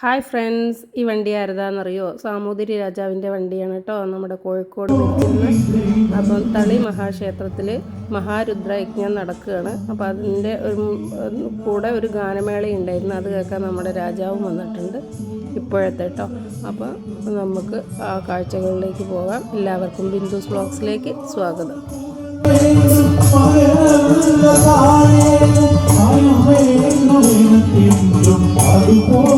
Hi friends ഈ വണ്ടി ആരതാന്നറിയോ? സാമൂതിരി രാജാവിന്റെ വണ്ടിയാണ് കേട്ടോ നമ്മുടെ കോഴിക്കോട് അപ്പം തളി മഹാക്ഷേത്രത്തിൽ മഹാരുദ്ര യജ്ഞം നടക്കുകയാണ്. അപ്പം അതിന്റെ ഒരു കൂടെ ഒരു ഗാനമേള ഉണ്ടായിരുന്നു. അത് കേൾക്കാൻ നമ്മുടെ രാജാവും വന്നിട്ടുണ്ട് ഇപ്പോഴത്തെ കേട്ടോ. അപ്പോൾ നമുക്ക് ആ കാഴ്ചകളിലേക്ക് പോകാം. എല്ലാവർക്കും ബിന്ദുസ് ബ്ലോഗ്സിലേക്ക് സ്വാഗതം. അതുപോലെ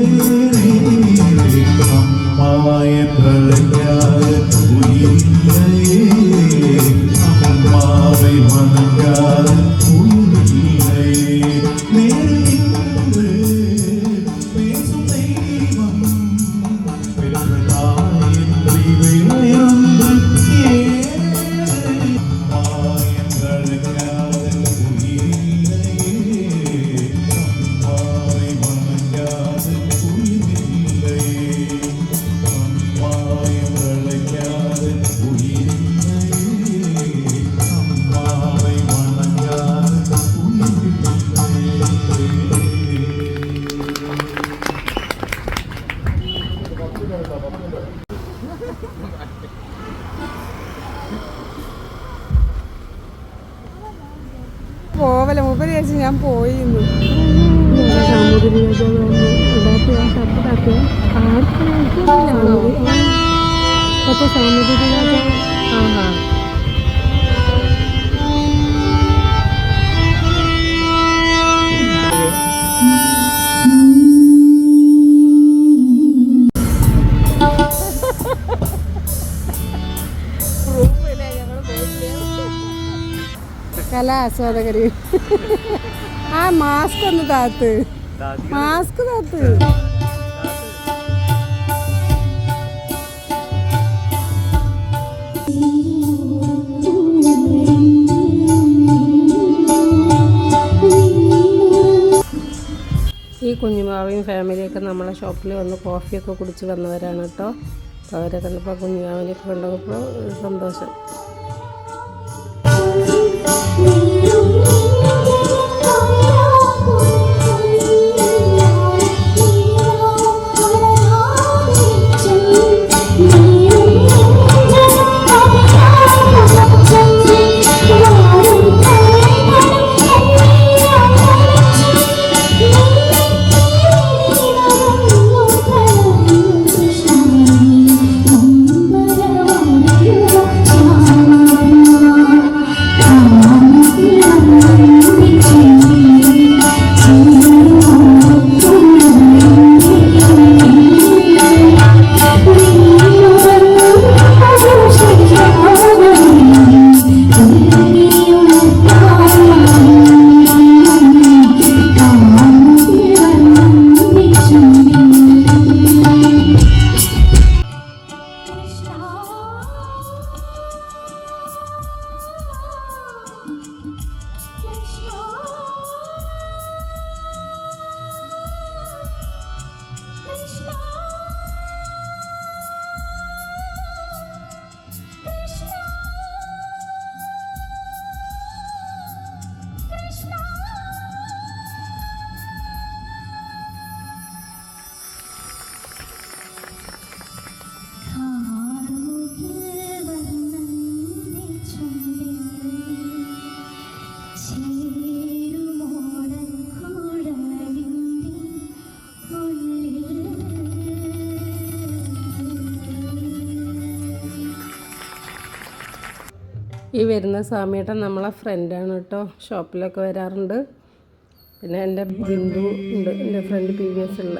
പോവല മൂപ്പര് ചേച്ചി ഞാൻ പോയി സാമൂതിരി ആസ്വാദകര്. ആ മാസ്ക് ഒന്ന് താത്ത്. മാസ്ക് താത്ത്. ഈ കുഞ്ഞുമാവയും ഫാമിലിയൊക്കെ നമ്മളെ ഷോപ്പിൽ വന്ന് കോഫിയൊക്കെ കുടിച്ച് വന്നവരാണ് കേട്ടോ. അവരെ കണ്ടപ്പോൾ കുഞ്ഞുമാവിനെയൊക്കെ കണ്ടപ്പോൾ സന്തോഷം. ഈ വരുന്ന സ്വാമിയേട്ടൻ നമ്മളെ ഫ്രണ്ടാണ് കേട്ടോ ഷോപ്പിലൊക്കെ വരാറുണ്ട്. പിന്നെ എന്റെ ബിന്ദു ഉണ്ട്. എന്റെ ഫ്രണ്ട് പി വി എസ് ഉള്ള.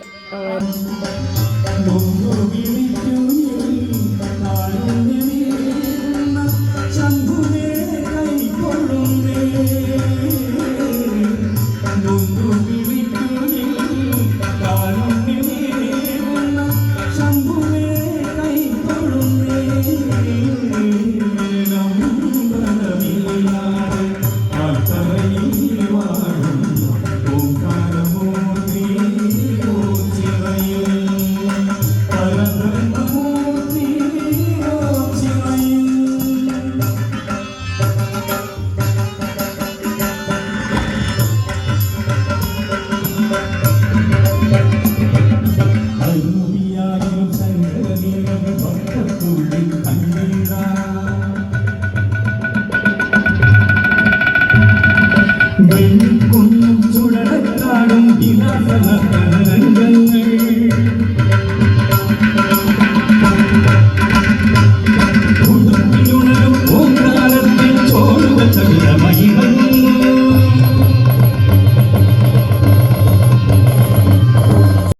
ശംഭുവേ കൈക്കൊള്ളുന്നേ